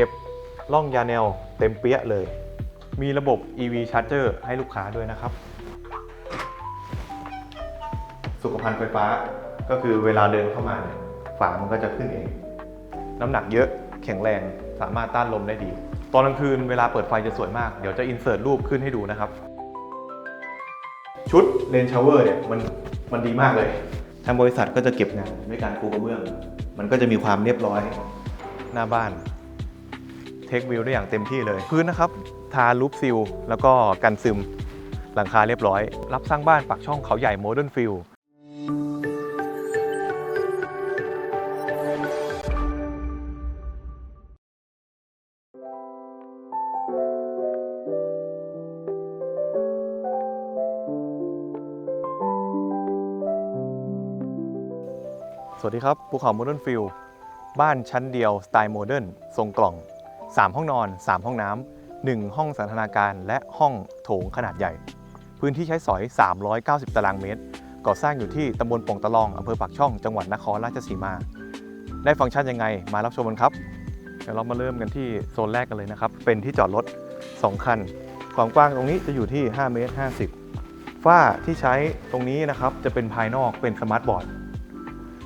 เก็บล่องยาแนวเต็มเปี้ยเลย มีระบบ EV Charger ให้ลูกค้าด้วยนะครับ สุขภัณฑ์ไฟฟ้าก็คือเวลาเดินเข้ามาเนี่ยฝามันก็จะขึ้นเอง น้ำหนักเยอะแข็งแรงสามารถต้านลมได้ดี ตอนกลางคืนเวลาเปิดไฟจะสวยมาก เดี๋ยวจะอินเสิร์ตรูปขึ้นให้ดูนะครับ ชุดเลนชาวเวอร์เนี่ยมันมันดีมากเลยทางบริษัทก็จะเก็บงานด้วยการปูกระเบื้อง มันก็จะมีความเรียบร้อยหน้าบ้าน เทควิวได้อย่างเต็มที่เลย พื้นนะครับ ทาลูปซิล แล้วก็กันซึม หลังคาเรียบร้อย รับสร้างบ้านปักช่องเขาใหญ่โมเดิร์นฟิลสวัสดีครับภูเขาโมเดิร์นฟิลบ้านชั้นเดียวสไตล์โมเดิร์นทรงกล่อง 3 ห้องนอน 3 ห้องน้ำ1ห้องสันทนาการ และห้องโถงขนาดใหญ่ พื้นที่ใช้สอย 390 ตารางเมตร ก่อสร้างอยู่ที่ตำบลป่งตะลองอำเภอปากช่อง จังหวัดนครราชสีมา ได้ฟังก์ชันยังไง มารับชมกันครับ เดี๋ยวเรามาเริ่มกันที่โซนแรกกันเลยนะครับ เป็นที่จอดรถ 2 คัน ความกว้างตรงนี้จะอยู่ที่ 5 เมตร 50 ฝ้าที่ใช้ตรงนี้นะครับ จะเป็นภายนอก เป็นสมาร์ทบอร์ด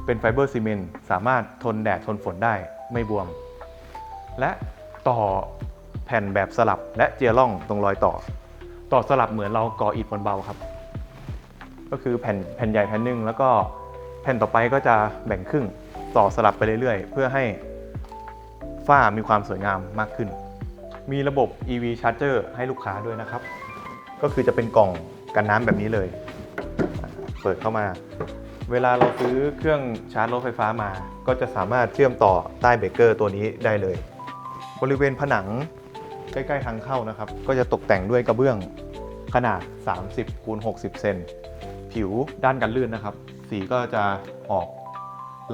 เป็นไฟเบอร์ซีเมนต์ สามารถทนแดดทนฝนได้ ไม่บวม และ ต่อแผ่นแบบสลับและเจียร่องตรงรอยต่อ ต่อสลับเหมือนเราก่ออิฐบนเบาครับ ก็คือแผ่นแผ่นใหญ่แผ่นหนึ่งแล้วก็แผ่นต่อไปก็จะแบ่งครึ่งต่อสลับไปเรื่อยๆ เพื่อให้ฝ้ามีความสวยงามมากขึ้น มีระบบ EV Charger ให้ลูกค้าด้วยนะครับ ก็คือจะเป็นกล่องกันน้ำแบบนี้เลย เปิดเข้ามา เวลาเราซื้อเครื่องชาร์จรถไฟฟ้ามา ก็จะสามารถเชื่อมต่อใต้เบรกเกอร์ตัวนี้ได้เลย บริเวณผนังใกล้ๆทางเข้านะครับ ก็จะตกแต่งด้วยกระเบื้องขนาด 30คูณ60 เซน ผิวด้านกันลื่นนะครับ สีก็จะออก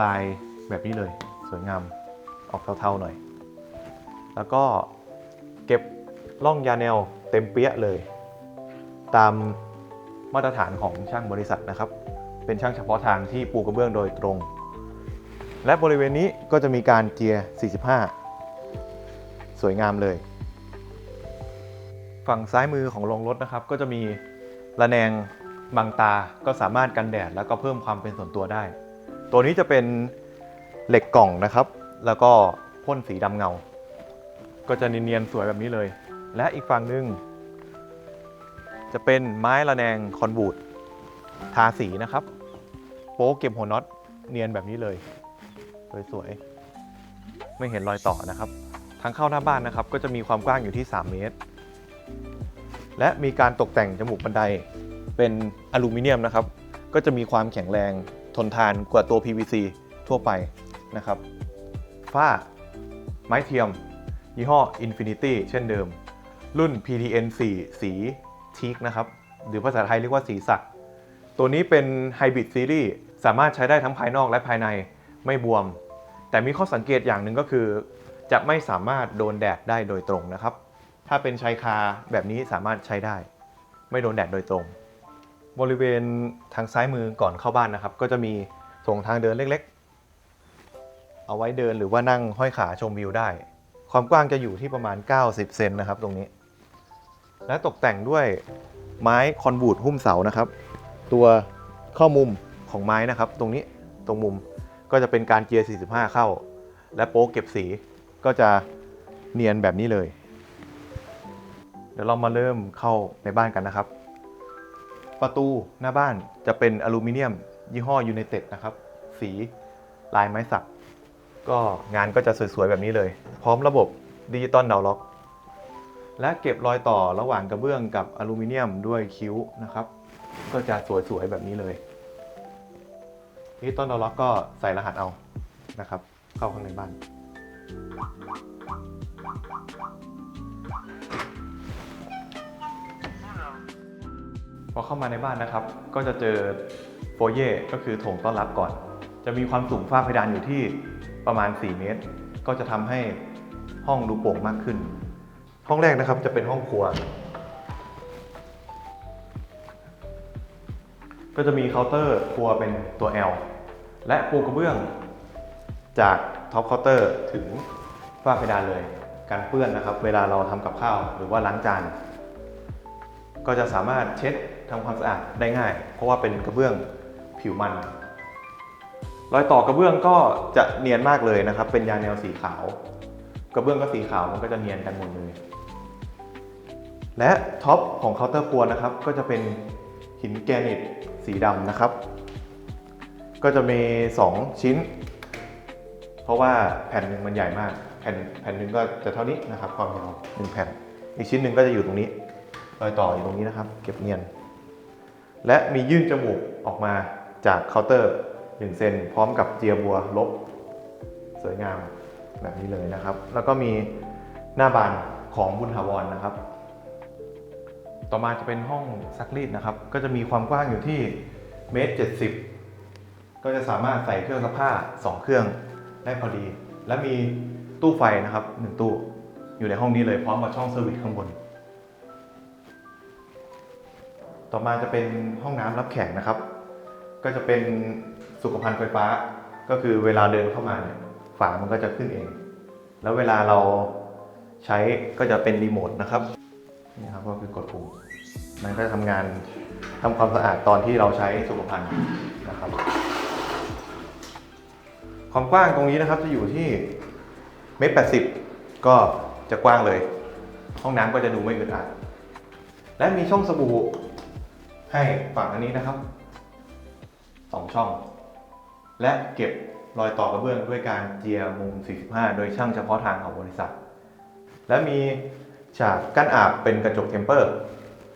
ลายแบบนี้เลย สวยงามออกเทาๆหน่อย แล้วก็เก็บล่องยาแนวเต็มเปี้ยเลย ตามมาตรฐานของช่างบริษัทนะครับ เป็นช่างเฉพาะทางที่ปูกระเบื้องโดยตรง และบริเวณนี้ก็จะมีการเจียร์ 45 สวยงามเลย ฝั่งซ้ายมือของโรงรถนะครับ ก็จะมีระแนงบังตาก็สามารถกันแดดแล้วก็เพิ่มความเป็นส่วนตัวได้ ตัวนี้จะเป็นเหล็กกล่องนะครับ แล้วก็พ่นสีดำเงา ก็จะเนียนๆสวยแบบนี้เลย และอีกฝั่งหนึ่งจะเป็นไม้ระแนงคอนบูดทาสีนะครับ โป๊กเก็บหัวน็อตเนียนแบบนี้เลย สวยๆ ไม่เห็นรอยต่อนะครับ ทางเข้าหน้าบ้านนะครับ ก็จะมีความกว้างอยู่ที่ 3 เมตร และมีการตกแต่งจมูกบันไดเป็นอลูมิเนียมนะครับ ก็จะมีความแข็งแรงทนทานกว่าตัว PVC ทั่วไปนะครับฝ้าไม้เทียม ยี่ห้อ Infinity เช่นเดิม รุ่น PTN 4 สีทีกนะครับ หรือภาษาไทยเรียกว่าสีสัก ตัวนี้เป็นไฮบริดซีรีส์สามารถใช้ได้ทั้งภายนอกและภายในไม่บวม แต่มีข้อสังเกตอย่างหนึ่งก็คือ จะไม่สามารถโดนแดดได้โดยตรงนะครับ ถ้าเป็นชายคาแบบนี้สามารถใช้ได้ ไม่โดนแดดโดยตรง บริเวณทางซ้ายมือก่อนเข้าบ้านนะครับ ก็จะมีส่งทางเดินเล็กๆ เอาไว้เดินหรือว่านั่งห้อยขาชมวิวได้ ความกว้างจะอยู่ที่ประมาณ 90 เซนนะครับตรงนี้ และตกแต่งด้วยไม้คอนบูดหุ้มเสานะครับ ตัวข้อมุมของไม้นะครับ ตรงนี้ตรงมุมก็จะเป็นการเกียร์ 45 เข้า และโป๊กเก็บสี ก็จะเนียนแบบนี้เลย เดี๋ยวเรามาเริ่มเข้าในบ้านกันนะครับ ประตูหน้าบ้านจะเป็นอลูมิเนียม ยี่ห้อยู n นเต็ดนะครับ สีลายไม้สัก ก็งานก็จะสวยๆแบบนี้เลย พร้อมระบบดิจิตอลดาวล็อก และเก็บรอยต่อระหว่างกระเบื้องกับอลูมิเนียมด้วยคิ้วนะครับ ก็จะสวยๆแบบนี้เลยดิจิตอลดาวล็อกก็ใส่รหัสเอานะครับ เข้าข้างในบ้าน พอเข้ามาในบ้านนะครับ ก็จะเจอโฟเย่ก็คือโถงต้อนรับก่อน จะมีความสูงฝ้าเพดานอยู่ที่ประมาณ 4 เมตร ก็จะทำให้ห้องดูโปร่งมากขึ้น ห้องแรกนะครับจะเป็นห้องครัว ก็จะมีเคาน์เตอร์ครัวเป็นตัว L และปูกระเบื้องจาก ท็อปเคาน์เตอร์ถึงฝ้าเพดานเลยกันเปื้อนนะครับ เวลาเราทำกับข้าวหรือว่าล้างจาน ก็จะสามารถเช็ดทำความสะอาดได้ง่าย เพราะว่าเป็นกระเบื้องผิวมัน รอยต่อกระเบื้องก็จะเนียนมากเลยนะครับ เป็นยางแนวสีขาว กระเบื้องก็สีขาวมันก็จะเนียนกันหมดเลย และท็อปของเคาน์เตอร์ครัวนะครับ ก็จะเป็นหินแกรนิตสีดำนะครับ ก็จะมี 2 ชิ้น เพราะว่าแผ่นหนึ่งมันใหญ่มาก แผ่นแผ่นหนึ่งก็จะเท่านี้นะครับ ความยาวหนึ่งแผ่น อีกชิ้นหนึ่งก็จะอยู่ตรงนี้รอยต่ออยู่ตรงนี้นะครับ เก็บเนียน และมียื่นจมูกออกมาจากเคาน์เตอร์1เซนพร้อมกับเจียบัวลบ สวยงามแบบนี้เลยนะครับ แล้วก็มีหน้าบานของบุญถาวรนะครับ ต่อมาจะเป็นห้องซักรีดนะครับ ก็จะมีความกว้างอยู่ที่เมตรเจ็ดสิบก็จะสามารถใส่เครื่องซักผ้า2เครื่อง ได้พอดี และมีตู้ไฟนะครับหนึ่งตู้อยู่ในห้องนี้เลยพร้อมกับช่องเซอร์วิสข้างบน ต่อมาจะเป็นห้องน้ำรับแขกนะครับ ก็จะเป็นสุขภัณฑ์ไฟฟ้า ก็คือเวลาเดินเข้ามาเนี่ยฝามันก็จะขึ้นเอง แล้วเวลาเราใช้ก็จะเป็นรีโมทนะครับนี่ครับก็คือกดปุ่มมันก็จะทำงานทำความสะอาดตอนที่เราใช้สุขภัณฑ์นะครับ ความกว้างตรงนี้นะครับจะอยู่ที่เมตรแปดสิบก็จะกว้างเลย ห้องน้ำก็จะดูไม่อึดอัดและมีช่องสบู่ให้ฝั่งอันนี้นะครับสองช่อง และเก็บรอยต่อกระเบื้องด้วยการเจียมุม 45 โดยช่างเฉพาะทางของบริษัท และมีฉากกั้นอาบเป็นกระจกเทมเปอร์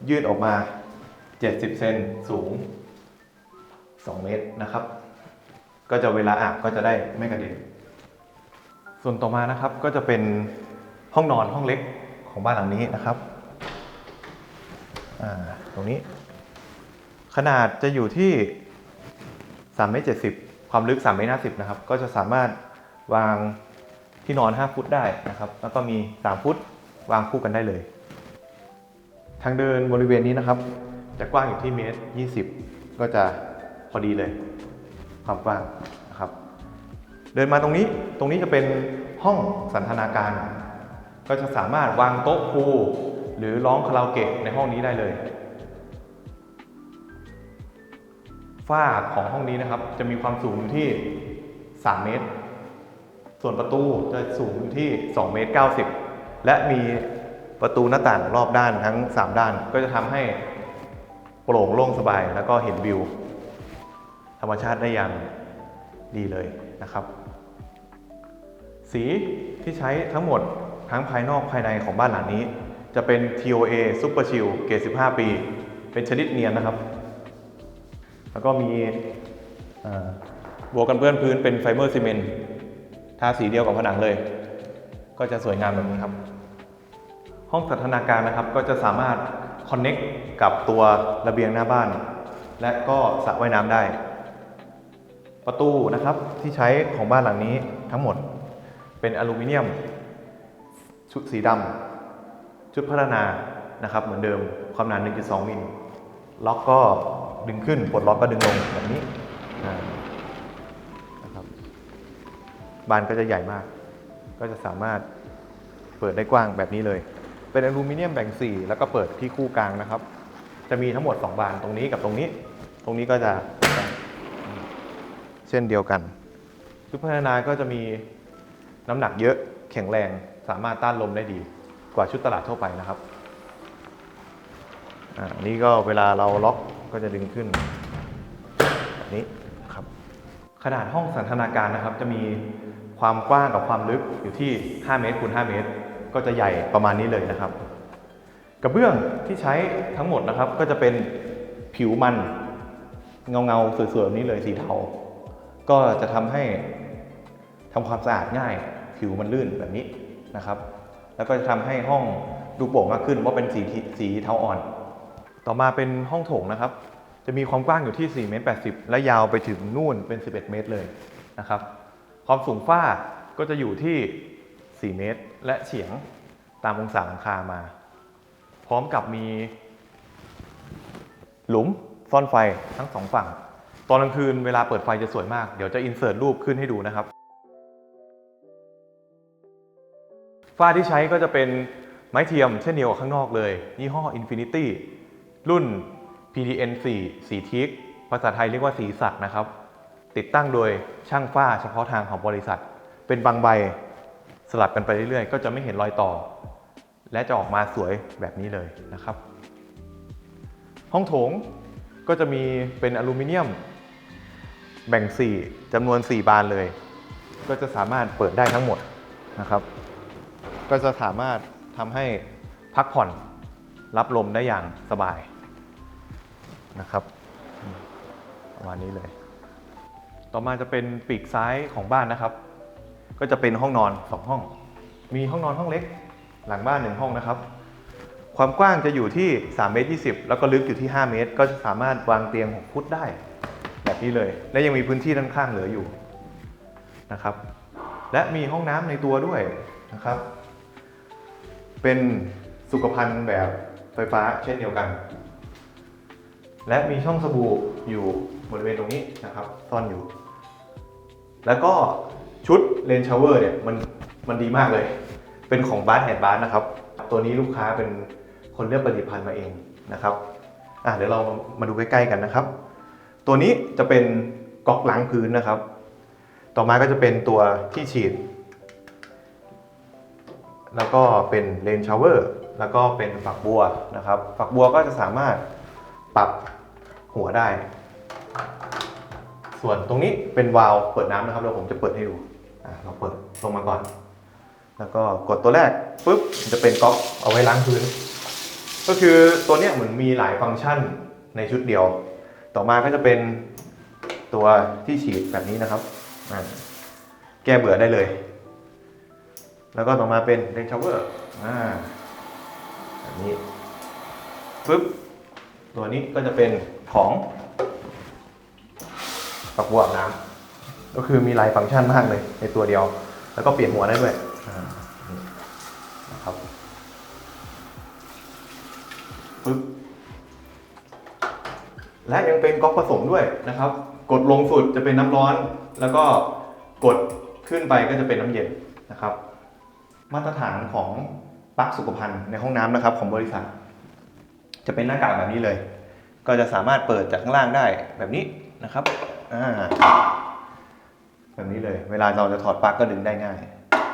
ยืดออกมา 70 เซนสูง 2 เมตรนะครับ ก็จะเวลาอาบก็จะได้ไม่กระเด็น ส่วนต่อมานะครับก็จะเป็นห้องนอนห้องเล็กของบ้านหลังนี้นะครับอ่าตรงนี้ ขนาดจะอยู่ที่3เมตร70 ความลึก3เมตร50นะครับ ก็จะสามารถวางที่นอน 5 ฟุตได้นะครับ แล้วก็มี 3 ฟุตวางคู่กันได้เลย ทางเดินบริเวณนี้นะครับ จะกว้างอยู่ที่เมตร 20 ก็จะพอดีเลย ความกว้างนะครับ เดินมาตรงนี้ตรงนี้จะเป็นห้องสันทนาการ ก็จะสามารถวางโต๊ะครูหรือร้องคาราโอเกะในห้องนี้ได้เลยฝ้าของห้องนี้นะครับ จะมีความสูงที่ 3 เมตร ส่วนประตูจะสูงที่ 2 เมตร 90 และมีประตูหน้าต่างรอบด้านทั้ง 3 ด้าน ก็จะทำให้โปร่งโล่งสบายแล้วก็เห็นวิว ธรรมชาติได้อย่างดีเลยนะครับ สีที่ใช้ทั้งหมดทั้งภายนอกภายในของบ้านหลังนี้ จะเป็น TOA Super Chill เกรด15 ปี เป็นชนิดเนียนนะครับ แล้วก็มีบวกันเปื้อนพื้นเป็นไฟเบอร์ซีเมนต์ทาสีเดียวกับผนังเลย ก็จะสวยงามแบบนี้ครับ ห้องสันทนาการนะครับก็จะสามารถคอนเน็กกับตัวระเบียงหน้าบ้าน และก็สระว่ายน้ำได้ ประตูนะครับที่ใช้ของบ้านหลังนี้ทั้งหมดเป็นอลูมิเนียม ชุดสีดำชุดพัฒนานะครับเหมือนเดิมความหนา 1.2 มิลล็อกก็ดึงขึ้นปลดล็อกก็ดึงลงแบบนี้นะครับบานก็จะใหญ่มาก ก็จะสามารถเปิดได้กว้างแบบนี้เลย เป็นอลูมิเนียมแบ่งสีแล้วก็เปิดที่คู่กลางนะครับ จะมีทั้งหมด 2 บานตรงนี้กับตรงนี้ ตรงนี้ก็จะ เช่นเดียวกัน ชุดพัฒนาก็จะมีน้ำหนักเยอะแข็งแรงสามารถต้านลมได้ดีกว่าชุดตลาดทั่วไปนะครับอ่านี่ก็เวลาเราล็อกก็จะดึงขึ้นแบบนี้ครับ ขนาดห้องสันทนาการนะครับ จะมีความกว้างกับความลึกอยู่ที่ 5 เมตรคูณ5เมตร ก็จะใหญ่ประมาณนี้เลยนะครับ กระเบื้องที่ใช้ทั้งหมดนะครับ ก็จะเป็นผิวมันเงาเงาสวยๆแบบนี้เลยสีเทา ก็จะทำให้ทำความสะอาดง่ายผิวมันลื่นแบบนี้นะครับ แล้วก็จะทำให้ห้องดูโปร่งมากขึ้นเพราะเป็นสีที่สีเทาอ่อน ต่อมาเป็นห้องโถงนะครับ จะมีความกว้างอยู่ที่4เมตร80 และยาวไปถึงนู่นเป็น 11 เมตรเลยนะครับ ความสูงฝ้าก็จะอยู่ที่ 4 เมตร และเฉียงตามองศาหลังคามา พร้อมกับมี หลุมซ่อนไฟทั้งสองฝั่ง อนกลางคืนเวลาเปิดไฟจะสวยมาก เดี๋ยวจะอินเสิร์ตรูปขึ้นให้ดูนะครับ ฝ้าที่ใช้ก็จะเป็นไม้เทียมเช่นเดียวกับข้างนอกเลย ยี่ห้อ Infinity รุ่น PTN 4 สีทิก ภาษาไทยเรียกว่าสีสักนะครับ ติดตั้งโดยช่างฝ้าเฉพาะทางของบริษัท เป็นบางใบสลับกันไปเรื่อยๆ ก็จะไม่เห็นรอยต่อ และจะออกมาสวยแบบนี้เลยนะครับ ห้องโถงก็จะมีเป็นอลูมิเนียม แบ่ง 4จำนวน 4 บานเลย ก็จะสามารถเปิดได้ทั้งหมดนะครับ ก็จะสามารถทำให้พักผ่อนรับลมได้อย่างสบายนะครับประมาณนี้เลย ต่อมาจะเป็นปีกซ้ายของบ้านนะครับ ก็จะเป็นห้องนอน 2 ห้อง มีห้องนอนห้องเล็ก หลังบ้าน 1 ห้องนะครับ ความกว้างจะอยู่ที่3เมตร20 แล้วก็ลึกอยู่ที่ 5 เมตร ก็จะสามารถวางเตียง 6 ฟุตได้ แบบนี้เลย และยังมีพื้นที่ด้านข้างเหลืออยู่นะครับ และมีห้องน้ำในตัวด้วยนะครับ เป็นสุขภัณฑ์แบบไฟฟ้าเช่นเดียวกัน และมีช่องสบู่อยู่บริเวณตรงนี้นะครับซ่อนอยู่ แล้วก็ชุดเลนชาวเวอร์เนี่ยมันมันดีมากเลย เป็นของบาร์แอนด์บาร์นะครับ ตัวนี้ลูกค้าเป็นคนเลือกผลิตภัณฑ์มาเองนะครับอะเดี๋ยวเรามาดูใกล้ๆกันนะครับ ตัวนี้จะเป็นก๊อกล้างพื้นนะครับ ต่อมาก็จะเป็นตัวที่ฉีด แล้วก็เป็นเลนชาวเวอร์ แล้วก็เป็นฝักบัวนะครับ ฝักบัวก็จะสามารถปรับหัวได้ ส่วนตรงนี้เป็นวาล์วเปิดน้ำนะครับเดี๋ยวผมจะเปิดให้ดูเราเปิดลงมาก่อน แล้วก็กดตัวแรกปุ๊บจะเป็นก๊อกเอาไว้ล้างพื้น ก็คือตัวเนี้ยเหมือนมีหลายฟังก์ชันในชุดเดียว ต่อมาก็จะเป็นตัวที่ฉีดแบบนี้นะครับ แก้เบื่อได้เลย แล้วก็ต่อมาเป็นเรนชาวเวอร์อ่าแบบนี้ปุ๊บ ตัวนี้ก็จะเป็นของฝักบัวอาบน้ำก็คือมีหลายฟังก์ชันมากเลยในตัวเดียว แล้วก็เปลี่ยนหัวได้ด้วยนะครับปึ๊บ และยังเป็นก๊อกผสมด้วยนะครับ กดลงสุดจะเป็นน้ำร้อน แล้วก็กดขึ้นไปก็จะเป็นน้ำเย็นนะครับ มาตรฐานของปลั๊กสุขภัณฑ์ในห้องน้ำนะครับ ของบริษัท จะเป็นหน้ากากแบบนี้เลย ก็จะสามารถเปิดจากข้างล่างได้แบบนี้นะครับแบบนี้เลย เวลาเราจะถอดปลั๊กก็ดึงได้ง่าย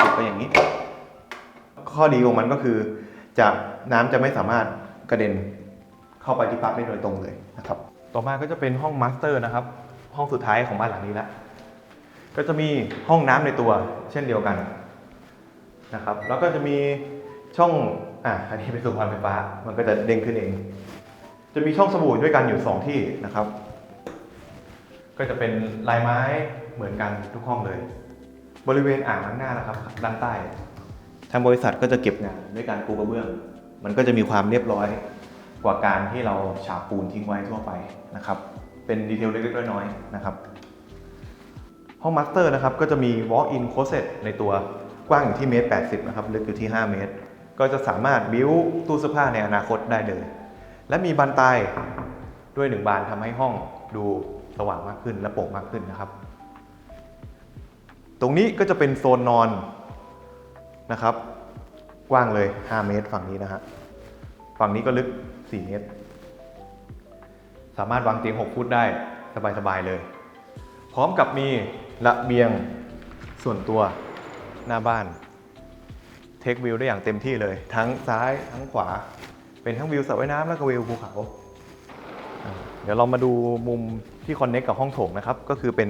ติดไปอย่างนี้ ข้อดีของมันก็คือจะน้ำจะไม่สามารถกระเด็นเข้าไปที่ปลั๊กได้โดยตรงเลยนะครับ ต่อมาก็จะเป็นห้องมาสเตอร์นะครับ ห้องสุดท้ายของบ้านหลังนี้ล้วก็จะมีห้องน้ำในตัวเช่นเดียวกันนะครับ แล้วก็จะมีช่องอะอันนี้เป็นสุพรรณไฟฟ้า มันก็จะเด้งขึ้นเอง จะมีช่องสบู่ด้วยกันอยู่ 2 ที่นะครับ ก็จะเป็นลายไม้เหมือนกันทุกห้องเลย บริเวณอ่างล้างหน้านะครับด้านใต้ทางบริษัทก็จะเก็บงานด้วยการปูกระเบื้อง มันก็จะมีความเรียบร้อย กว่าการที่เราฉาบปูนทิ้งไว้ทั่วไปนะครับ เป็นดีเทลเล็กๆน้อยๆนะครับ ห้องมาสเตอร์นะครับก็จะมี walk-in closet ในตัวกว้างอยู่ที่เมตร80นะครับลึกอยู่ที่ 5 เมตร ก็จะสามารถบิ้วตู้เสื้อผ้าในอนาคตได้เลย และมีบานตายด้วยหนึ่งบานทำให้ห้องดูสว่างมากขึ้นและโปร่งมากขึ้นนะครับ ตรงนี้ก็จะเป็นโซนนอนนะครับ กว้างเลย 5 เมตรฝั่งนี้นะฮะ ฝั่งนี้ก็ลึก 4 เมตร สามารถวางเตียง 6 ฟุตได้สบาย ๆ เลย พร้อมกับมีระเบียงส่วนตัวหน้าบ้าน เทควิวได้อย่างเต็มที่เลย ทั้งซ้ายทั้งขวา เป็นทั้งวิวสระว่ายน้ำแล้วก็วิวภูเขาอ่าเดี๋ยวเรามาดูมุมที่คอนเน็กกับห้องโถงนะครับ ก็คือเป็น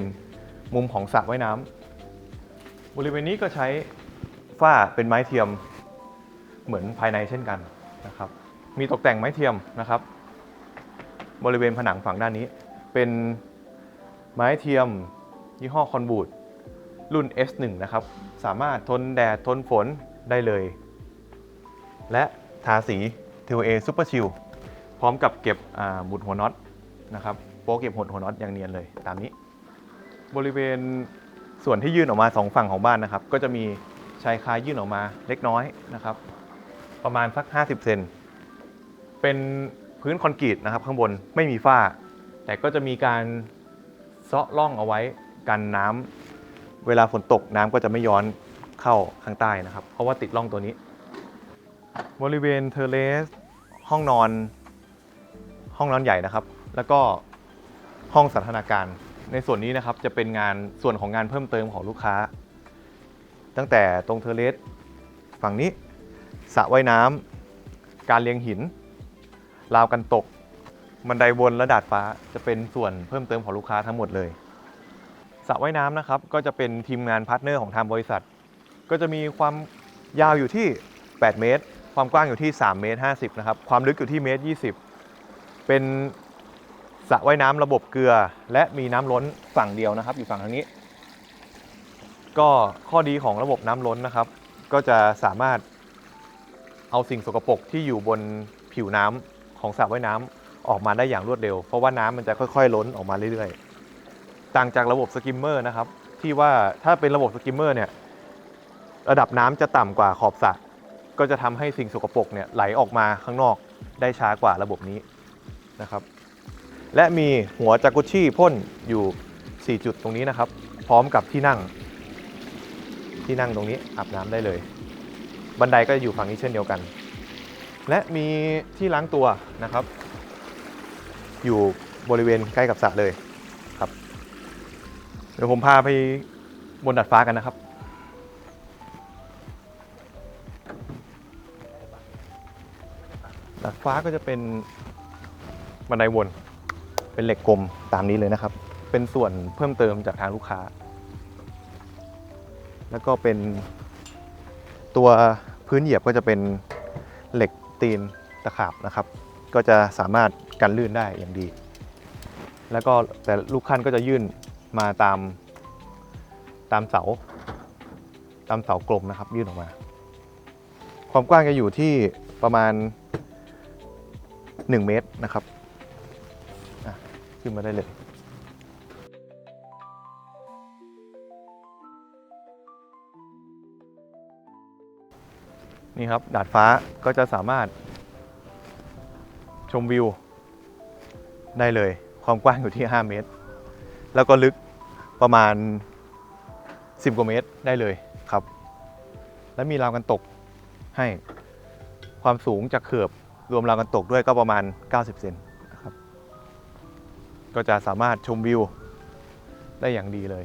มุมของสระว่ายน้ำบริเวณนี้ก็ใช้ฝ้าเป็นไม้เทียมเหมือนภายในเช่นกันนะครับ มีตกแต่งไม้เทียมนะครับ บริเวณผนังฝั่งด้านนี้ เป็นไม้เทียมยี่ห้อคอนบูดรุ่น S1 นะครับ สามารถทนแดดทนฝนได้เลย และทาสี TOA Super Chill พร้อมกับเก็บหมุดหัวน็อตนะครับโป๊เก็บหดหัวน็อตอย่างเนียนเลยตามนี้ บริเวณส่วนที่ยื่นออกมาสองฝั่งของบ้านนะครับ ก็จะมีชายคายื่นออกมาเล็กน้อยนะครับ ประมาณสัก 50 เซน เป็นพื้นคอนกรีตนะครับข้างบนไม่มีฝ้า แต่ก็จะมีการเซาะร่องเอาไว้กันน้ำเวลาฝนตกน้ำก็จะไม่ย้อนเข้าข้างใต้นะครับ เพราะว่าติดร่องตัวนี้ บริเวณเทเลส ห้องนอน ห้องนอนใหญ่นะครับ แล้วก็ห้องสันทนาการ ในส่วนนี้นะครับจะเป็นงานส่วนของงานเพิ่มเติมของลูกค้า ตั้งแต่ตรงเทเลส ฝั่งนี้สระว่ายน้ำการเลี้ยงหิน ราวกันตก บันไดวนและดาดฟ้าจะเป็นส่วนเพิ่มเติมของลูกค้าทั้งหมดเลยสระว่ายน้ำนะครับก็จะเป็นทีมงานพาร์ทเนอร์ของทางบริษัท ก็จะมีความยาวอยู่ที่ 8 เมตร ความกว้างอยู่ที่ 3 เมตร 50 นะครับ ความลึกอยู่ที่เมตร 20 เป็นสระว่ายน้ำระบบเกลือ และมีน้ำล้นฝั่งเดียวนะครับ อยู่ฝั่งทางนี้ ก็ข้อดีของระบบน้ำล้นนะครับ ก็จะสามารถเอาสิ่งสกปรกที่อยู่บนผิวน้ำ ของสระว่ายน้ำออกมาได้อย่างรวดเร็ว เพราะว่าน้ำมันจะค่อยๆ ล้นออกมาเรื่อยๆ ต่างจากระบบสกิมเมอร์นะครับ ที่ว่าถ้าเป็นระบบสกิมเมอร์เนี่ยระดับน้ำจะต่ำกว่าขอบสระก็จะทำให้สิ่งสกปรกเนี่ยไหลออกมาข้างนอกได้ช้ากว่าระบบนี้นะครับ และมีหัวจากุชชี่พ่นอยู่ 4 จุดตรงนี้นะครับ พร้อมกับที่นั่ง ที่นั่งตรงนี้อาบน้ำได้เลย บันไดก็อยู่ฝั่งนี้เช่นเดียวกัน และมีที่ล้างตัวนะครับ อยู่บริเวณใกล้กับสระเลยครับ เดี๋ยวผมพาไปบนดาดฟ้ากันนะครับดาดฟ้าก็จะเป็นบันไดวนเป็นเหล็กกลมตามนี้เลยนะครับ เป็นส่วนเพิ่มเติมจากทางลูกค้า แล้วก็เป็นตัวพื้นเหยียบก็จะเป็นเหล็ก ตีนตะขาบนะครับ ก็จะสามารถกันลื่นได้อย่างดี แล้วก็แต่ลูกคันก็จะยื่นมาตามตามเสา ตามเสากลมนะครับ ยื่นออกมา ความกว้างจะอยู่ที่ประมาณ 1 เมตรนะครับอะขึ้นมาได้เลย นี่ครับ ดาดฟ้าก็จะสามารถชมวิว ได้เลย ความกว้างอยู่ที่ 5 เมตร แล้วก็ลึกประมาณ 10 กว่าเมตรได้เลยครับ และมีราวกันตกให้ความสูงจากเขือบรวมราวกันตกด้วยก็ประมาณ 90 เซนนะครับ ก็จะสามารถชมวิว ได้อย่างดีเลย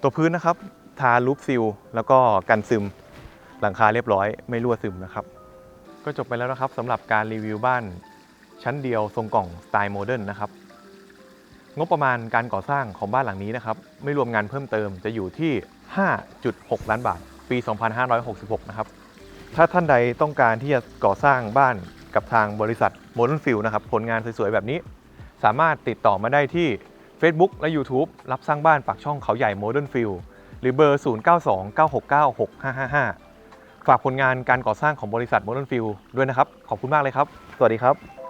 ตัวพื้นนะครับ ทาลูปซิลแล้วก็กันซึม หลังคาเรียบร้อยไม่รั่วซึมนะครับ ก็จบไปแล้วนะครับสำหรับการรีวิวบ้าน ชั้นเดียวทรงกล่องสไตล์โมเดิร์นนะครับ งบประมาณการก่อสร้างของบ้านหลังนี้นะครับ ไม่รวมงานเพิ่มเติมจะอยู่ที่ 5.6 ล้านบาท ปี 2566 นะครับ ถ้าท่านใดต้องการที่จะก่อสร้างบ้านกับทางบริษัท Modern Field นะครับผลงานสวยๆ แบบนี้ สามารถติดต่อมาได้ที่ Facebook และ YouTube รับสร้างบ้านปากช่องเขาใหญ่ Modern Field หรือเบอร์ 0929696555 ฝากผลงานการก่อสร้างของบริษัท Modern f i e l ด้วยนะครับ ขอบคุณมากเลยครับ สวัสดีครับ